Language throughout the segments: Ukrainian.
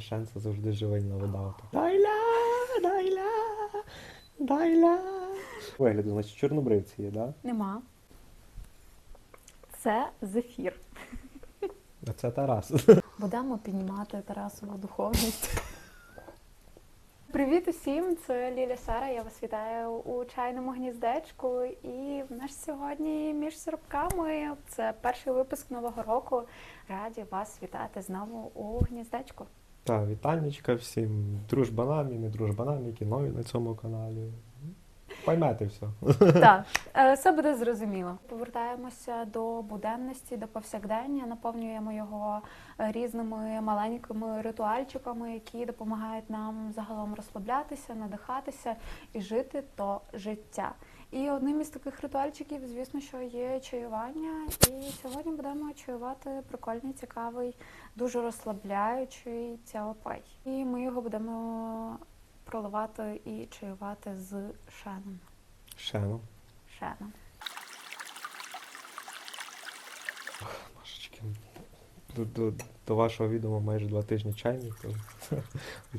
мене шанс завжди живильна вода. отак. Дайля, дайля, дайля. Вигляду, значить, чорнобривці є, да? Нема. Це зефір. А це Тарас. Будемо піднімати Тарасову духовність. Привіт усім! Це Ліля Сара. Я вас вітаю у чайному гніздечку. І в нас сьогодні між сиропками. Це перший випуск нового року. Раді вас вітати знову у гніздечку. Та, вітальничка всім, дружбанам і не дружбанам, які нові на цьому каналі. Поймете все. Так, е, все буде зрозуміло. Повертаємося до буденності, до повсякдення, наповнюємо його е, різними маленькими ритуальчиками, які допомагають нам загалом розслаблятися, надихатися і жити то життя. І одним із таких ритуальчиків, звісно, що є чаювання. І сьогодні будемо чаювати прикольний, цікавий, дуже розслабляючий цяопай. І ми його будемо проливати і чаювати з шеном. Ну. Шеном. Машечки. До, до, до вашого відома майже два тижні чайник. То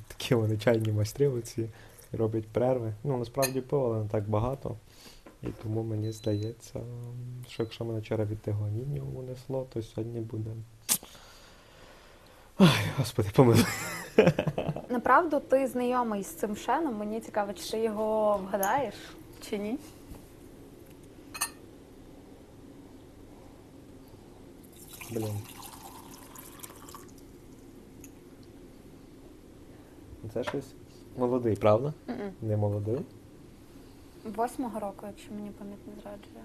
такі вони чайні майстри оці роблять перерви. Ну, насправді пиво, але не так багато. І тому мені здається, що якщо мене вчора від тигоніння унесло, то сьогодні буде. Ай, господи, помилуй. Направду, ти знайомий з цим шеном. Мені цікаво, чи ти його вгадаєш чи ні. Блін. Це щось молодий, правда? Мгм. Не молодий? Восьмого року, якщо мені пам'ять не зраджує.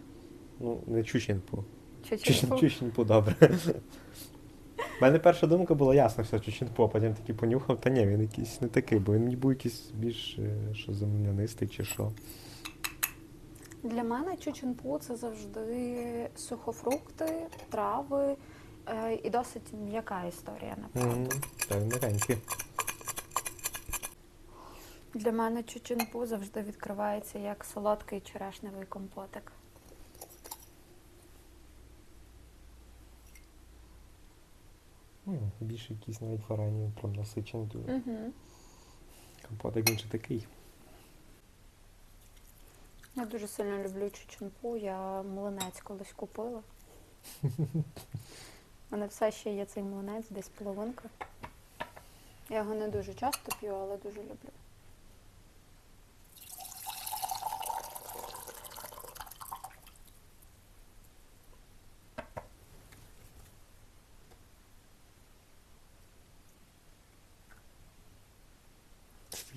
Ну, не Чученпу. Чи Чучен, Чученпу, добре. У мене перша думка була ясно, що Чученпу, а потім такий понюхав, та ні, він якийсь не такий, бо він був якийсь більш е, що землянистий чи що. Для мене чученпу це завжди сухофрукти, трави е, і досить м'яка історія, направду. Мгм. Та він м'якенький. Для мене чученпу завжди відкривається як солодкий черешневий компотик. Ну, більше якийсь навіть варені прям насичений дуже. Угу. Компотик він же такий. Я дуже сильно люблю чученпу. Я млинець колись купила. У мене все ще є цей млинець, десь половинка. Я його не дуже часто п'ю, але дуже люблю.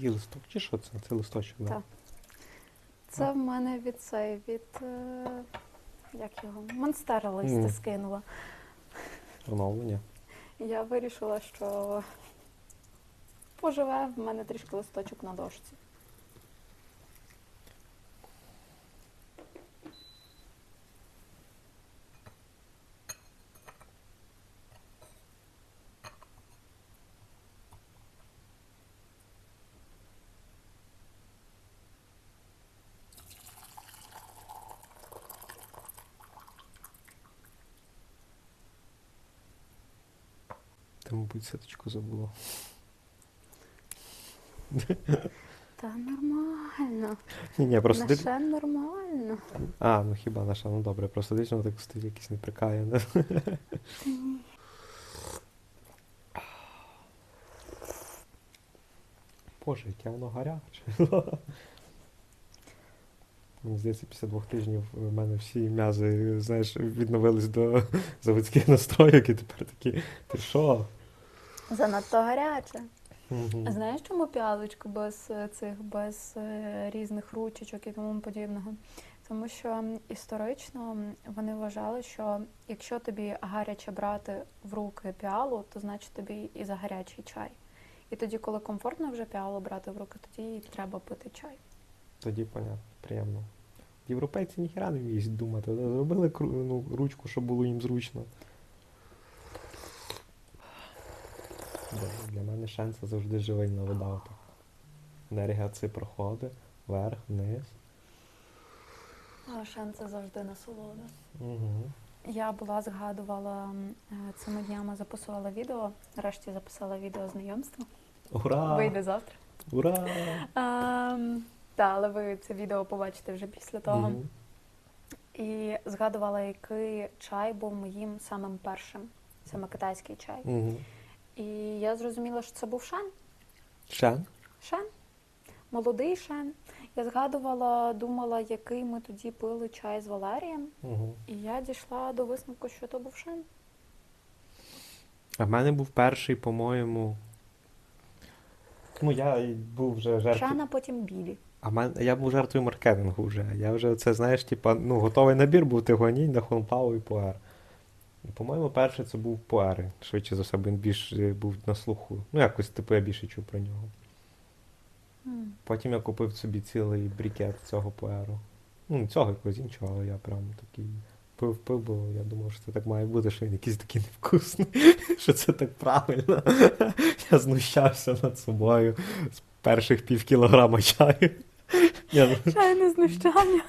Це листок чи що це? Це листочок, так? Так. Це в мене від цей, від е, як його? Монстера листя Мгм. скинула. Оновлення. Я вирішила, що поживе в мене трішки листочок на дошці. Мабуть, сеточку забула. Та нормально. Ні, ні, просто ти... Наше нормально. А, ну хіба наша, ну добре, просто десь воно так стоїть якийсь неприкає. Да? Боже, яке воно гаряче. Мені здається, після двох тижнів у мене всі м'язи, знаєш, відновились до заводських настройок і тепер такі, ти що? Занадто гаряче. А Знаєш, чому піалочку без е, цих, без е, різних ручечок і тому подібного? Тому що історично вони вважали, що якщо тобі гаряче брати в руки піалу, то значить тобі і за гарячий чай. І тоді, коли комфортно вже піалу брати в руки, тоді і треба пити чай. Тоді понятно, приємно. Європейці ніхера не вміють думати. Зробили ну, ручку, щоб було їм зручно. Боже, Для мене шанс завжди живильна вода. отак. Енергія це проходить, вверх, вниз. А шанс це завжди насолода. Угу. я була згадувала е, цими днями записувала відео. Нарешті записала відео знайомства. Ура! Вийде завтра. Ура! Ем, та, але ви це відео побачите вже після того. Мгм. І згадувала, який чай був моїм самим першим. Саме китайський чай. Мгм. І я зрозуміла, що це був шан. Шан? Шен. Молодий шен. Я згадувала, думала, який ми тоді пили чай з Валерієм. Угу. І я дійшла до висновку, що то був шен. А в мене був перший, по-моєму. Ну, я був вже жертвою. Шен, а потім білі. А мен... я був жертвою маркетингу вже. Я вже це, знаєш, типа, ну, готовий набір був тигонінь на Хонпау і Пуер. По-моєму, перший це був Пуери. Швидше за все, він більш е, був на слуху. Ну, якось, типу, я більше чув про нього. Потім я купив собі цілий брікет цього Пуеру. Ну, цього якогось іншого, але я прям такий пив, пив, бо я думав, що це так має бути, що він якийсь такий невкусний, що це так правильно. Я знущався над собою з перших пів кілограма чаю. Чайне знущання.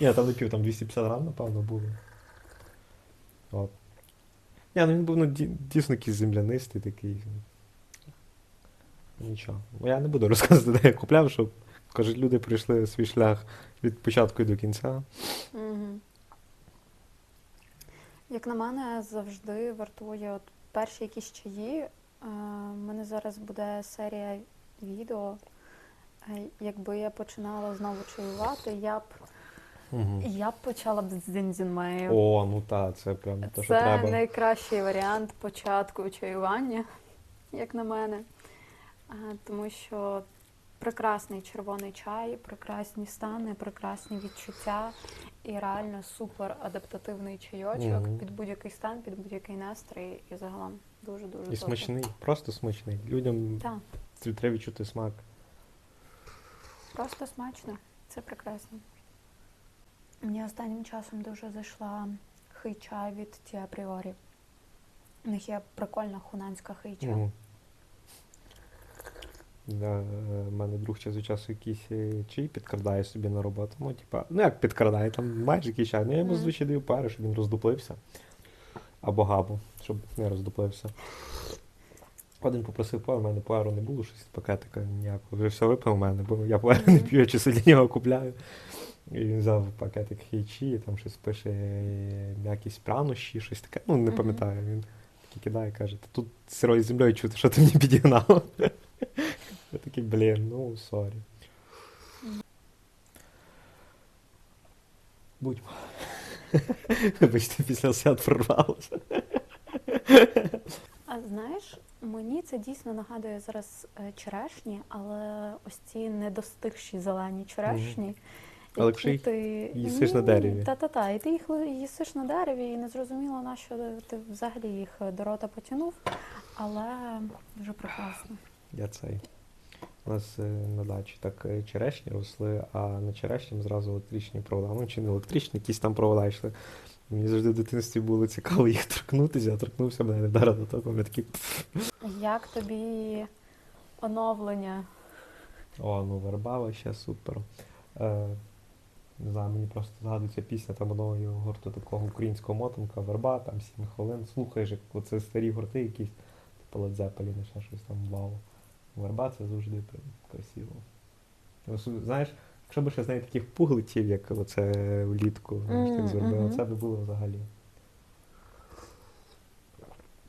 ні, там не пів, там 250 грам, напевно, було. От. Ні, ну він був ну, дійсно якийсь землянистий такий. Нічого. Я не буду розказувати, де я купляв, щоб кажуть, люди пройшли свій шлях від початку і до кінця. Як на мене, завжди вартує от перші якісь чаї. Е, У мене зараз буде серія відео. Е, Якби я починала знову чаювати, я б Угу. я б почала б з дзиньцзінмею. О, ну так, це прям те, що Це треба. найкращий варіант початку чаювання, як на мене. А, Тому що прекрасний червоний чай, прекрасні стани, прекрасні відчуття і реально супер адаптативний чайочок Мгм. під будь-який стан, під будь-який настрій і загалом дуже-дуже І смачний, просто смачний. Людям Так, треба відчути смак. просто смачно. Це прекрасно. Мені останнім часом дуже зайшла хий-чай від Ті Апріорі. У них є прикольна хунанська хий-чай. Угу. Да, е, в мене друг час від часу якийсь е, чай підкрадає собі на роботу. Ну, типа, ну як підкрадає, там майже якийсь чай. Ну я йому зазвичай даю пари, щоб він роздуплився. Або габу, щоб не роздуплився. Один попросив пару, в мене пару не було, щось пакетика ніякого. Вже все випив у мене, бо я пари не п'ю, я чисто для нього купляю. І він взяв пакетик хейчі, там щось пише якісь прянощі, щось таке. Ну, не пам'ятаю. Він такий кидає і каже, тут сирою землею чути, що ти мені підігнав. Я такий, блін, ну сорі. Будьмо. Вибачте, після свят прорвалося. А знаєш, мені це дійсно нагадує зараз е, черешні, але ось ці недостигші зелені черешні. Але якщо їх їсиш на дереві. Та-та-та, і ти їх їсиш на дереві, і не зрозуміло, на що ти взагалі їх до рота потягнув, але дуже прекрасно. Я цей. У нас е, на дачі так е, черешні росли, а на черешням зразу електричні провода. Ну, чи не електричні, якісь там провода йшли. Мені завжди в дитинстві було цікаво їх торкнутися, я торкнувся, мене не вдарило током, я такий. Як тобі оновлення? О, ну верба ще супер. Е, не знаю, мені просто згадується пісня там одного гурту такого українського мотанка, верба, там сім хвилин. Слухаєш, як оце старі гурти якісь, типу Zeppelin, ще щось там вау. Верба це завжди прям красиво. Знаєш, якщо б ще з неї таких пуглетів, як оце влітку, знаєш, так зробили, мгм. це би було взагалі.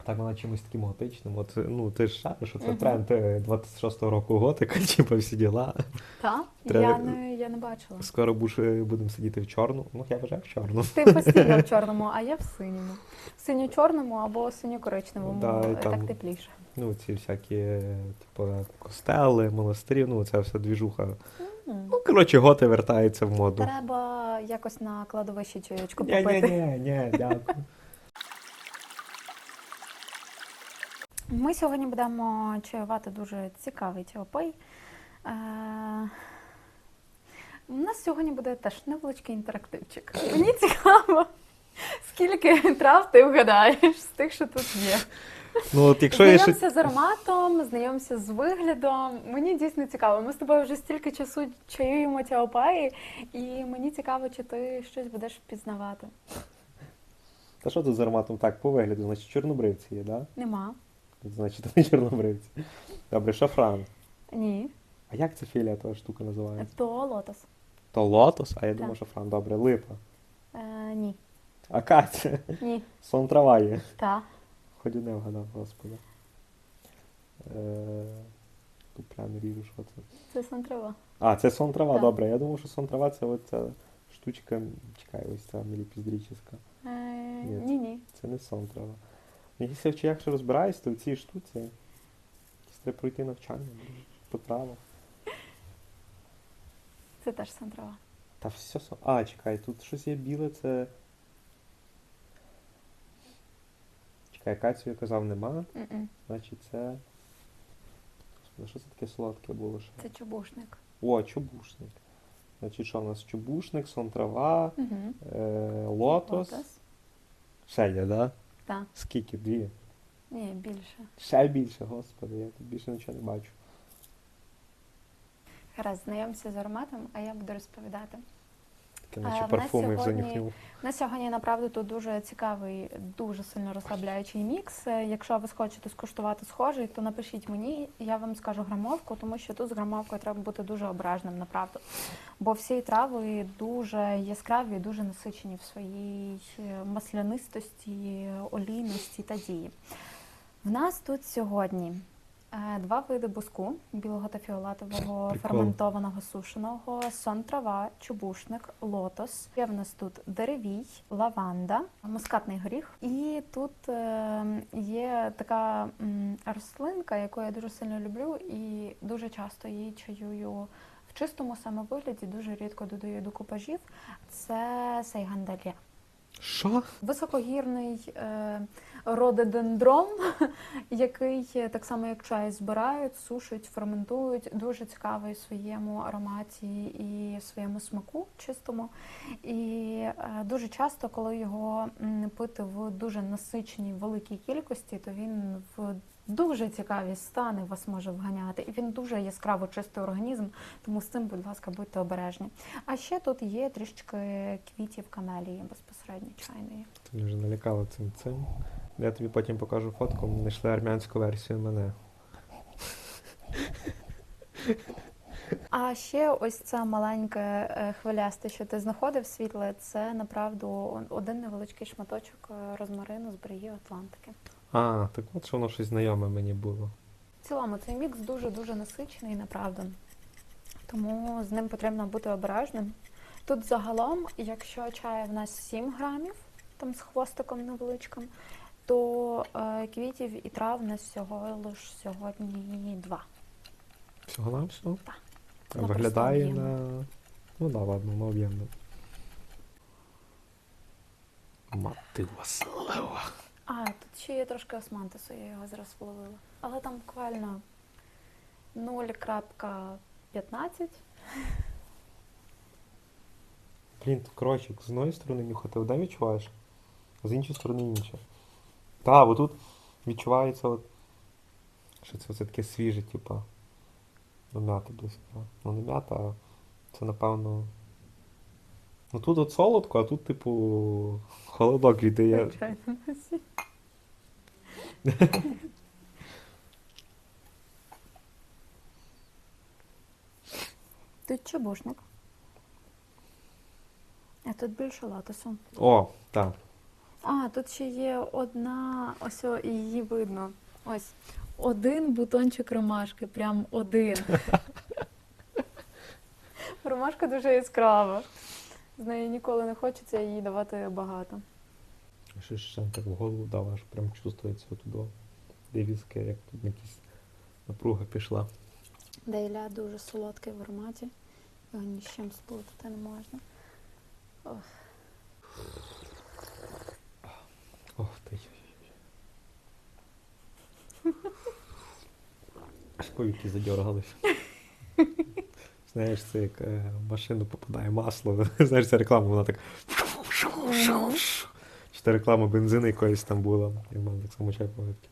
Так вона чимось таким готичним. От, ну, ти ж шариш, що це Мгм. тренд е, 26-го року готика, типу всі діла. Та? Треба- Я не, я не бачила. Скоро е, будемо сидіти в чорну. Ну, я вже в чорну. Ти постійно в чорному, а я в синьому. В синьо-чорному або синьо-коричневому. Да, е, там- Так тепліше. Ну, ці всякі, е, типу, костели, монастирі, ну, це все двіжуха. М. Ну, коротше, готи вертаються в моду. Треба якось на кладовищі чайочку Ні, ні, попити. ні, ні, дякую. Ми сьогодні будемо чаювати дуже цікавий чайопий. Е, У нас сьогодні буде теж невеличкий інтерактивчик. Мені цікаво, скільки трав ти вгадаєш з тих, що тут є. Ну, от якщо я ще... Знайомся з ароматом, знайомся з виглядом. Мені дійсно цікаво. Ми з тобою вже стільки часу чаюємо чаопаї, і мені цікаво, чи ти щось будеш впізнавати. Та що тут з ароматом? Так, по вигляду, значить, чорнобривці є, да? Нема. Значить, не чорнобривці. Добре, шафран. Ні. А як ця фіолетова штука називається? То лотос. То лотос, а я Так. думав шафран. Добре, липа. Е, ні. Акація. Ні. Сон трава є. Та. Хоч не вгадав, господи. Е, Тут прямо ріжу, що це. Це сантрова. А, це сон трава, добре. Я думав, що сон трава це оця штучка, чекай, ось ця міліпіздрічська. Е, Ні. ні. Це не сон трава. Ну, Якщо в чаях ще розбираюсь, то в цій штуці треба пройти навчання по травах. Це теж сантрова. Та все сон. А, чекай, тут щось є біле, це. Чекай, кацію казав нема, М-м. значить це. Господи, що це таке солодке було ще? Це чубушник. О, чубушник. Значить, що у нас чубушник, сон трава, Угу. е, лотос. Ще є, да? Так. Скільки? Дві. Ні, більше. Ще більше, господи, я тут більше нічого не бачу. Гаразд, знайомся з ароматом, а я буду розповідати. А, наче парфуми сьогодні- На сьогодні направду тут дуже цікавий, дуже сильно розслабляючий мікс. Е, Якщо ви хочете скуштувати схожий, то напишіть мені, я вам скажу грамовку, тому що тут з грамовкою треба бути дуже обережним, направду. Бо всі трави дуже яскраві, дуже насичені в своїй е, маслянистості, олійності та дії. В нас тут сьогодні е, два види буску білого та фіолетового Прикол. ферментованого сушеного, сон трава, чубушник, лотос. Є в нас тут деревій, лаванда, мускатний горіх. І тут е, є така рослинка, яку я дуже сильно люблю, і дуже часто її чаюю в чистому саме вигляді, дуже рідко додаю до купажів. Це сейгандалія. Що? Високогірний е, рододендрон, який так само як чай збирають, сушать, ферментують. Дуже цікавий своєму ароматі і своєму смаку чистому. І е, дуже часто, коли його пити в дуже насиченій великій кількості, то він в дуже цікаві стани вас може вганяти. І він дуже яскраво чистий організм, тому з цим, будь ласка, будьте обережні. А ще тут є трішечки квітів камелії безпосередньо чайної. Ти вже налякала цим цим. Я тобі потім покажу фотку, ми знайшли армянську версію мене. А ще ось це маленьке хвилясте, що ти знаходив світле, це направду один невеличкий шматочок е, розмарину з берегів Атлантики. А, так от що воно щось знайоме мені було. В цілому цей мікс дуже-дуже насичений, направду. Тому з ним потрібно бути обережним. Тут загалом, якщо чаю в нас 7 грамів, там з хвостиком невеличким, то е, квітів і трав нас всього лиш сьогодні 2. Всього на всього? Так. А виглядає на. Ну да, ладно, на об'ємно. Мати Василева. А, тут ще є трошки османтису, я його зараз вловила. Але там буквально 0.15. Блін, коротше, з одної сторони нюхати одне відчуваєш, а з іншої сторони інше. Так, бо тут відчувається от. Що це оце таке свіже, типа. Ну, м'ята близька. Ну не м'ята, а це напевно. Ну тут от солодко, а тут, типу, холодок віддає. Звичайно. Тут чубушник. А тут більше латосу. О, так. А, тут ще є одна, ось о, її видно. Ось. Один бутончик ромашки, прям один. Ромашка дуже яскрава. З неї ніколи не хочеться їй давати багато. Що ж ще так в голову дав, аж прям чувствується отудо. Дивізки, як тут якась напруга пішла. Дейля дуже солодкий в ароматі. Його ні з чим сплутати не можна. Ох ти. Аж задергались. Знаєш, це як е, в машину попадає масло. Знаєш, ця реклама, вона так. Чи та реклама бензину якоїсь там була. І в мене так само чай повідки.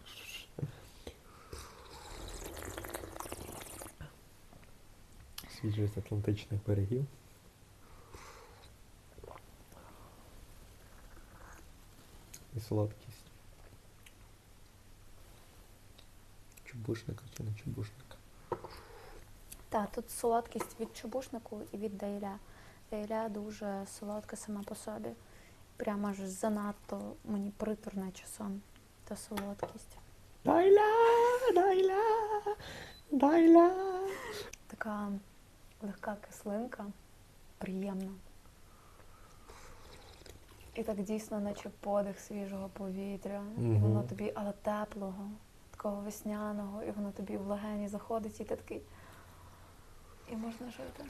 Свіжість Атлантичних берегів. і солодкість. Чубушника чи не чубушника? Так, тут солодкість від чубушнику і від дайля. Дайля дуже солодка сама по собі. Прямо аж занадто мені приторна часом та солодкість. Дайля, дайля, дайля. Така легка кислинка, приємна. І так дійсно, наче подих свіжого повітря. І воно тобі, але теплого, такого весняного, і воно тобі в легені заходить, і ти такий. І можна жити.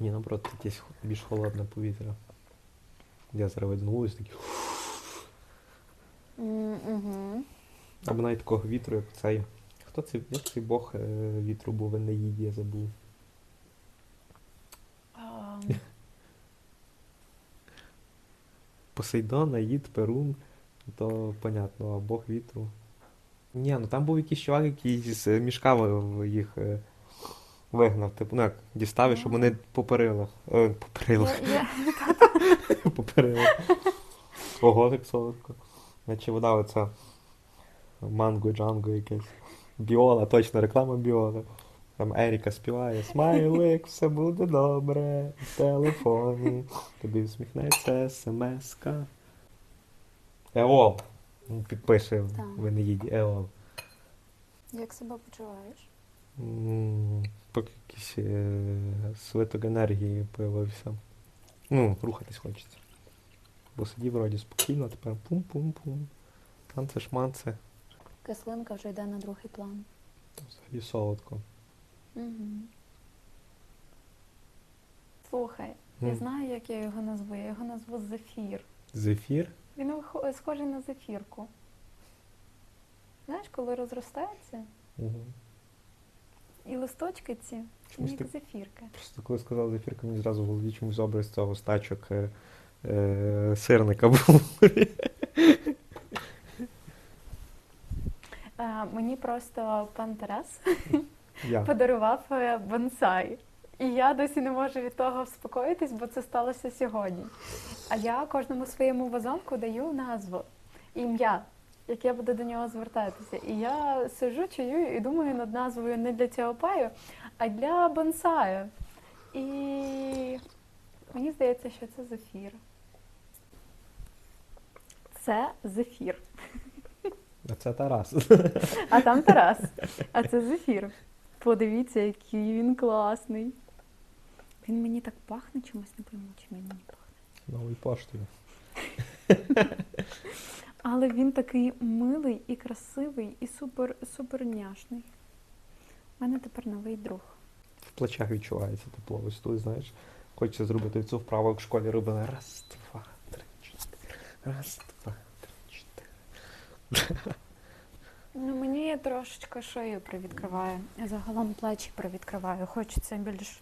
Ні, наоборот, тут є більш холодне повітря. Я зараз вийду на вулицю такий. Угу. Або навіть такого вітру, як цей. Хто це? Як цей бог е, вітру був Енеїді, я забув. Посейдон, Аїд, Перун, то понятно, а Бог вітру. Ні, ну там був якийсь чувак, який з мішка їх е, вигнав. Типу, ну як, дістав, і щоб вони попарили. Е, попарили. Я, я, Попарили. Ого, так солодко. Наче вода оця. Манго, джанго якесь. Біола, точно реклама біола. Там Еріка співає Смайлик, все буде добре. В телефоні. Тобі всміхнеться смс-ка. Еол. Ну, Підпише Так. ви не їді. Еол. як себе почуваєш? М, Поки якийсь е, свиток енергії появився. Ну, рухатись хочеться. Бо сидів вроді спокійно, тепер пум-пум-пум. Танце шманце. Кислинка вже йде на другий план. Взагалі солодко. Угу. Слухай, я знаю, як я його назву. Я його назву Зефір. Зефір. Він схожий на зефірку. Знаєш, коли розростається, Угу. і листочки ці, Чомусь як так- зефірки. Просто коли сказав зефірка, мені зразу в голові чомусь образ цього стачок е, е, сирника був. Мені просто пан Тарас подарував е, бонсай. І я досі не можу від того вспокоїтись, бо це сталося сьогодні. А я кожному своєму вазонку даю назву, ім'я, як я буду до нього звертатися. І я сиджу, чую і думаю над назвою не для цього паю, а для бонсаю. І мені здається, що це зефір. Це зефір. А це Тарас. А там Тарас. А це зефір. Подивіться, який він класний. Він мені так пахне чимось, не пойму, чим він мені пахне. Новою поштою. Але він такий милий і красивий, і супер, супер няшний. У мене тепер новий друг. В плечах відчувається тепло. Ось тут, знаєш, хочеться зробити цю вправу, як в школі робили. Раз, два, три, чотири. Раз, два, три, чотири. Ну, мені трошечки шию привідкриває. Я загалом плечі привідкриваю. Хочеться більш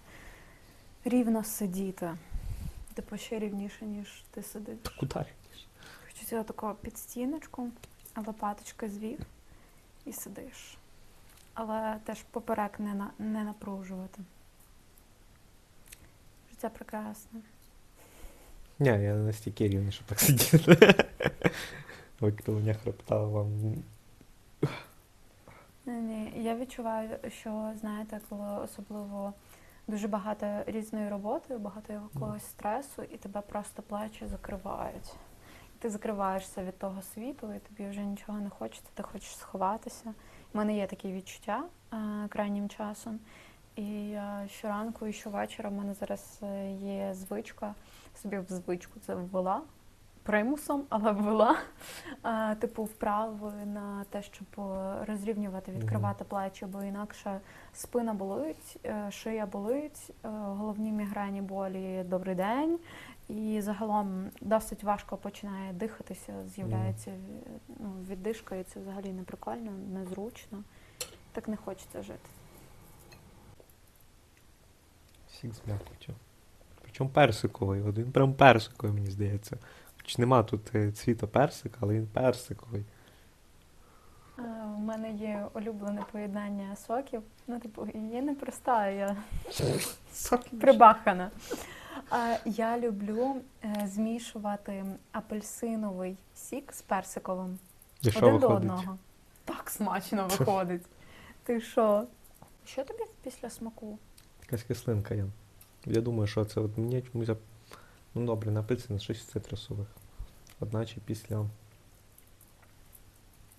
рівно сидіти. Типу ще рівніше, ніж ти сидиш. Куди? Хочеться такого під стіночку, а лопаточки звів і сидиш. Але теж поперек не, на, не напружувати. Життя прекрасне. Ні, я настільки рівний, щоб так сидіти. Мене хребта вам. Ні, я відчуваю, що знаєте, коли особливо дуже багато різної роботи, багато якогось стресу, і тебе просто плечі закривають. І ти закриваєшся від того світу, і тобі вже нічого не хочеться, ти хочеш сховатися. У мене є такі відчуття е, крайнім часом. І е, щоранку і щовечора в мене зараз е, є звичка, собі в звичку це ввела примусом, але ввела типу вправи на те, щоб розрівнювати, відкривати плечі, бо інакше спина болить, е, шия болить, е, головні мігрені болі добрий день. І загалом досить важко починає дихатися, з'являється ну, віддишка, і це взагалі не прикольно, незручно. Так не хочеться жити. Всіх з м'якотю. Причому персиковий. От він прям персиковий, мені здається. Хоч нема тут е, цвіта персика, але він персиковий. Е, в мене є улюблене поєднання соків. Ну, типу, я не проста, я прибахана. Я люблю е, змішувати апельсиновий сік з персиковим І що один до виходить? одного. Так смачно виходить. Ти що? Що тобі після смаку? Якась кислинка є. Я думаю, що це от мені чомусь. Ну добре, на апельсин щось цитрусових. Одначе після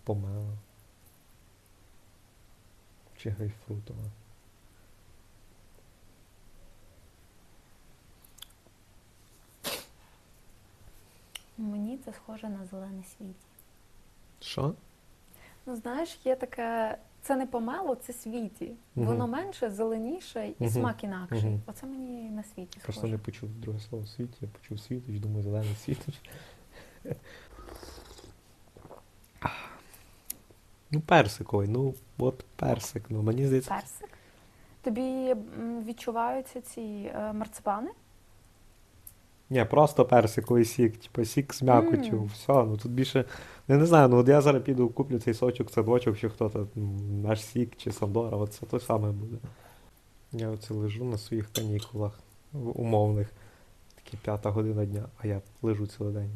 помела. Чи грейпфрутова. Мені це схоже на зелений світі. Що? Ну, знаєш, є таке. Це не помело, це світі. Воно менше, зеленіше і Мгм. смак інакший. Мгм. Оце мені на світі Просто схоже. не почув друге слово світі, я почув світоч, думаю, зелений світоч. Ну, персиковий, ну от персик. Ну мені здається, Персик. Тобі м, відчуваються ці е, марципани? Ні, просто персиковий сік, типу сік з м'якотю, Мм. все. Ну тут більше. Я не знаю, ну от я зараз піду куплю цей сочок, садочок, чи хто-то, наш сік, чи Сандора, от це те саме буде. Я оце лежу на своїх канікулах умовних. Такі п'ята година дня, а я лежу цілий день.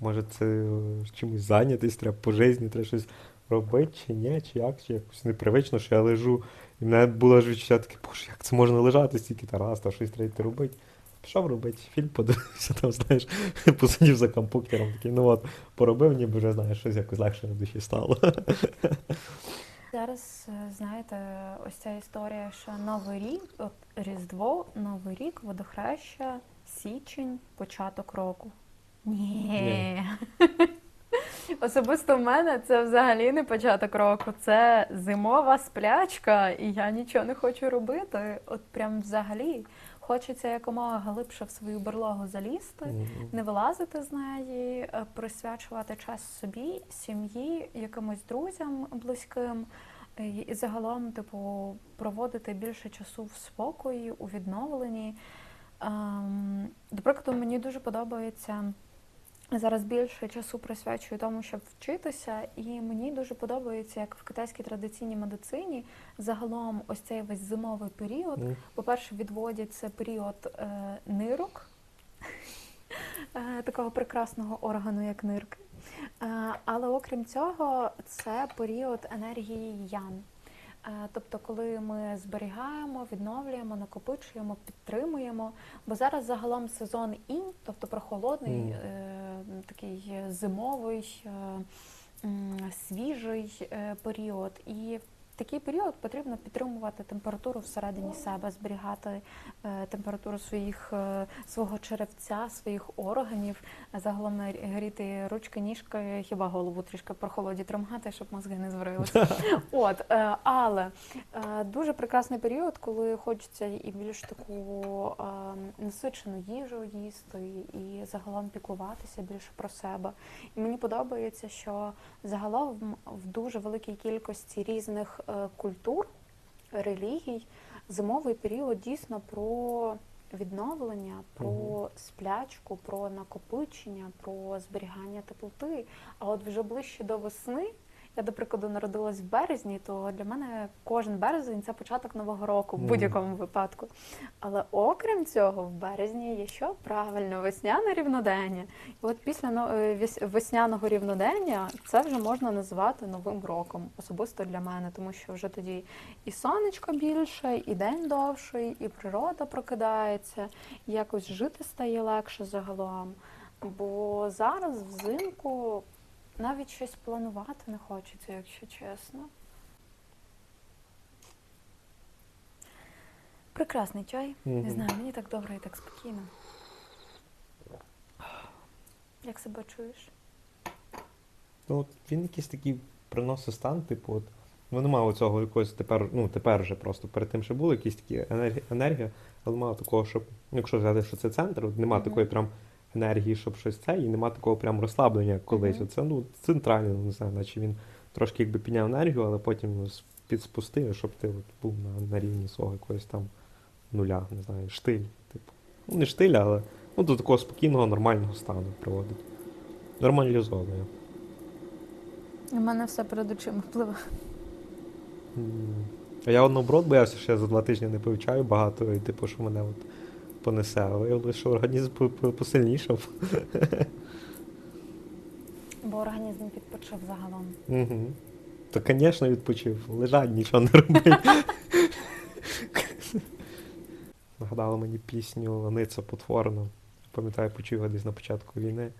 Може, це е, чимось зайнятись, треба по житті, треба щось робити, чи ні, чи як, чи якось непривично, що я лежу. І мене було ж відчуття таке, боже, як це можна лежати стільки та раз, та щось треба робити. Пішов робити фільм, подивився там, знаєш, посидів за комп'ютером, такий, ну от, поробив, ніби вже знаєш, щось якось легше на душі стало. Зараз, е, знаєте, ось ця історія, що Новий рік, от Різдво, Новий рік, водохреща, січень, початок року. Ні. Особисто в мене це взагалі не початок року, це зимова сплячка, і я нічого не хочу робити. От прям взагалі хочеться якомога глибше в свою берлогу залізти. не вилазити з неї, е, присвячувати час собі, сім'ї, якимось друзям близьким, е, і загалом, типу, проводити більше часу в спокої, у відновленні. Ем, До прикладу, мені дуже подобається. Зараз більше часу присвячую тому, щоб вчитися, і мені дуже подобається, як в китайській традиційній медицині загалом ось цей весь зимовий період Мгм. по-перше, відводять це період е, нирок, е, такого прекрасного органу, як нирки. Е, але окрім цього, це період енергії ян. Е, Тобто, коли ми зберігаємо, відновлюємо, накопичуємо, підтримуємо. Бо зараз загалом сезон інь, тобто прохолодний, mm. е, такий зимовий, е, свіжий період. І в такий період потрібно підтримувати температуру всередині себе, зберігати е, температуру своїх, е, свого черевця, своїх органів, загалом гріти ручки, ніжки, хіба голову трішки про холоді тримати, щоб мозги не зварилися. От, е, але дуже прекрасний період, коли хочеться і більш таку насичену їжу їсти, і загалом піклуватися більше про себе. І мені подобається, що загалом в дуже великій кількості різних культур, релігій, зимовий період дійсно про відновлення, про сплячку, про накопичення, про зберігання теплоти. А от вже ближче до весни. Я, до прикладу, народилась в березні, то для мене кожен березень це початок нового року в будь-якому випадку. Але окрім цього, в березні є що правильно весняне рівнодення. І от після е, весняного рівнодення це вже можна називати новим роком, особисто для мене, тому що вже тоді і сонечко більше, і день довший, і природа прокидається, і якось жити стає легше загалом. Бо зараз взимку навіть щось планувати не хочеться, якщо чесно. Прекрасний чай. Не знаю, мені так добре і так спокійно. Як себе чуєш? Ну, от він якийсь такий приносить стан, типу, от, ну немає цього якогось тепер, ну тепер вже просто перед тим, що було якісь такі енергія, енергія але немає такого, щоб, ну, якщо взяти, що це центр, от немає Мгм. такої прям енергії, щоб щось це, і немає такого прям розслаблення як колись. Мгм. Оце ну центральний, ну, не знаю, наче він трошки якби підняв енергію, але потім підспустив, щоб ти от, був на, на рівні свого якогось там нуля, не знаю, штиль, типу. Ну, не штиль, але ну, до такого спокійного, нормального стану приводить. Нормалізовує. У мене все перед очима впливає. А я наоборот боявся, що я за два тижні не пив чаю багато, і типу, що мене от понесе. А виявилося, що організм по- по- посильнішав. Бо організм відпочив загалом. Угу. То, звісно, відпочив. Лежать, нічого не робить. Нагадала мені пісню Ланиця потворно. Пам'ятаю, почув його десь на початку війни.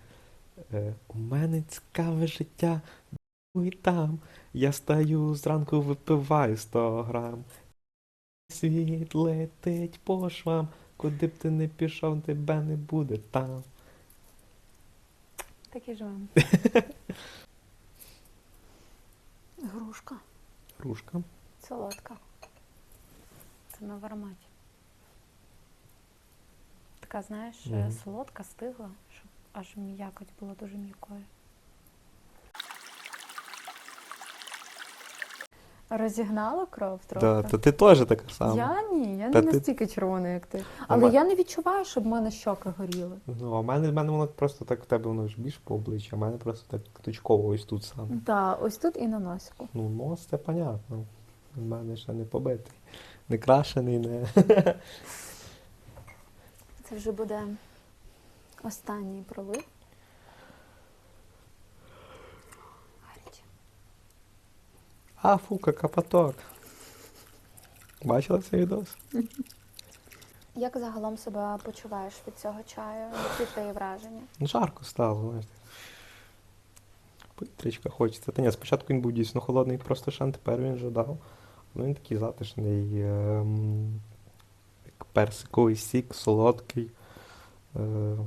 Е, У мене цікаве життя, і там. Я стаю зранку випиваю 100 грам. Світ летить по швам, куди б ти не пішов, тебе не буде там. Так і живемо. Грушка. Грушка. Солодка. Це на ароматі. Така, знаєш, е, солодка, стигла, щоб аж м'якоть була дуже м'якою. Розігнала кров трохи? Да, то ти теж така сама. Я ні, я Та не ти- настільки червона, як ти. Але ма- я не відчуваю, щоб в мене щоки горіли. Ну, а в мене, в мене воно просто так в тебе воно ж більш по обличчю, а в мене просто так точково ось тут саме. Так, ось тут і на носику. Ну, нос це понятно. В мене ще не побитий. Не крашений, не. Це вже буде останній пролив. Гаряче. А, фука, капоток. Бачила цей відос? Як загалом себе почуваєш від цього чаю? Які твої враження? Ну, жарко стало, знаєш. Повітрячка хочеться. Та ні, спочатку він був дійсно холодний, просто шан, тепер він вже дав. Ну, він такий затишний, ем, як персиковий сік, солодкий. Е,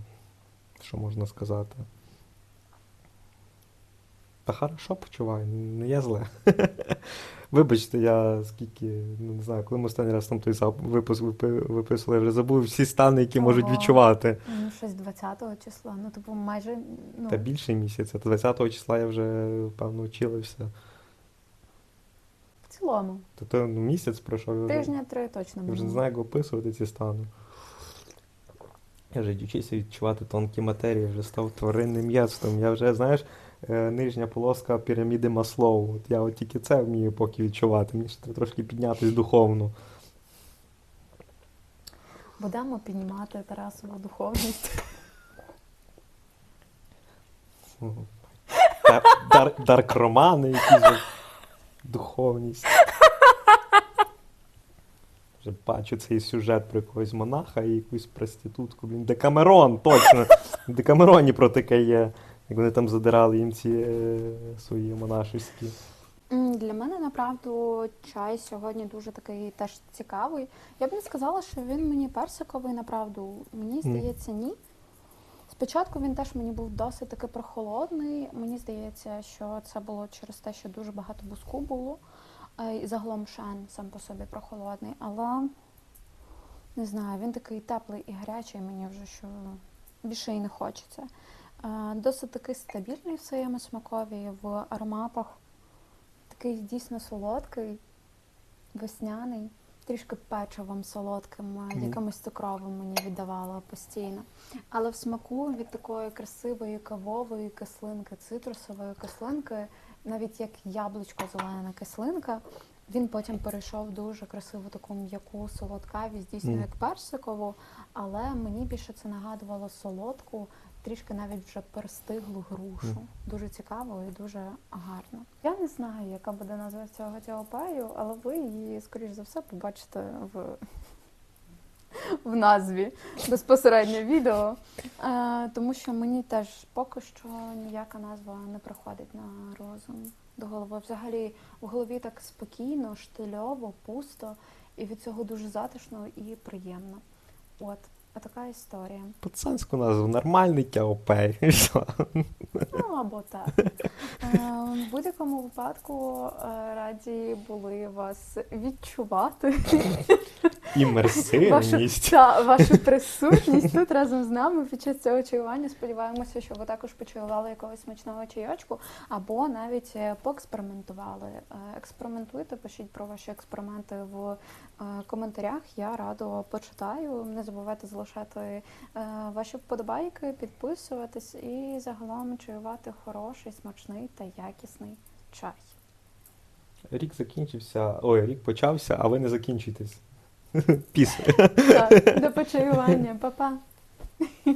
що можна сказати? Та хорошо почуваю, не є зле. Вибачте, я скільки, ну не знаю, коли ми останній раз там той зап- випуск випи- виписували, я вже забув всі стани, які можуть відчувати. Ну, щось 20-го числа. Ну, типу, майже ну, Та більше місяця. Та 20 числа я вже, певно, вчилився. в цілому. То, то ну, місяць пройшов, Тижня три точно я вже не знаю, як описувати ці стани. Я вже вчився відчувати тонкі матерії, вже став тваринним єдством. Я вже, знаєш, нижня полоска піраміди Маслоу. От я от тільки це вмію поки відчувати. Мені ще треба трошки піднятись духовно. Будемо піднімати Тарасову духовність. Мгм. Дар, дар, дарк-романи якісь духовність. Вже бачу цей сюжет про якогось монаха і якусь проститутку. Блін, Декамерон, точно! В Декамероні про таке є. Як вони там задирали їм ці е, свої монашеські. Для мене направду чай сьогодні дуже такий теж цікавий. Я б не сказала, що він мені персиковий, направду. Мені здається, ні. Спочатку він теж мені був досить таки прохолодний. Мені здається, що це було через те, що дуже багато буску було. Е, І загалом шен сам по собі прохолодний. Але не знаю, він такий теплий і гарячий, мені вже що більше і не хочеться. Досить такий стабільний в своєму смакові, в ароматах. Такий дійсно солодкий, весняний, трішки печивом солодким, е, якимось цукровим мені віддавало постійно. Але в смаку від такої красивої кавової кислинки, цитрусової кислинки, навіть як яблучко зелена кислинка, він потім перейшов дуже красиву таку м'яку солодкавість, дійсно Мгм. як персикову, але мені більше це нагадувало солодку, трішки навіть вже перестиглу грушу. Дуже цікаво і дуже гарно. Я не знаю, яка буде назва цього тіопаю, але ви її, скоріш за все, побачите в, в назві безпосередньо відео. Е, тому що мені теж поки що ніяка назва не приходить на розум до голови. Взагалі в голові так спокійно, штильово, пусто, і від цього дуже затишно і приємно. От, така історія. Пацанську назву нормальний тяопей. Ну або так. Е, В будь-якому випадку е, раді були вас відчувати. Вашу, Імерсивність. та, вашу присутність тут разом з нами під час цього чаювання. Сподіваємося, що ви також почаювали якогось смачного чайочку, або навіть е, поекспериментували. Експериментуйте, пишіть про ваші експерименти в коментарях. Я радо почитаю. Не забувайте залишати е, ваші вподобайки, підписуватись і загалом чаювати хороший, смачний та якісний чай. Рік закінчився. Ой, рік почався, а ви не закінчуйтесь. Піс. Так, до почаювання, па-па.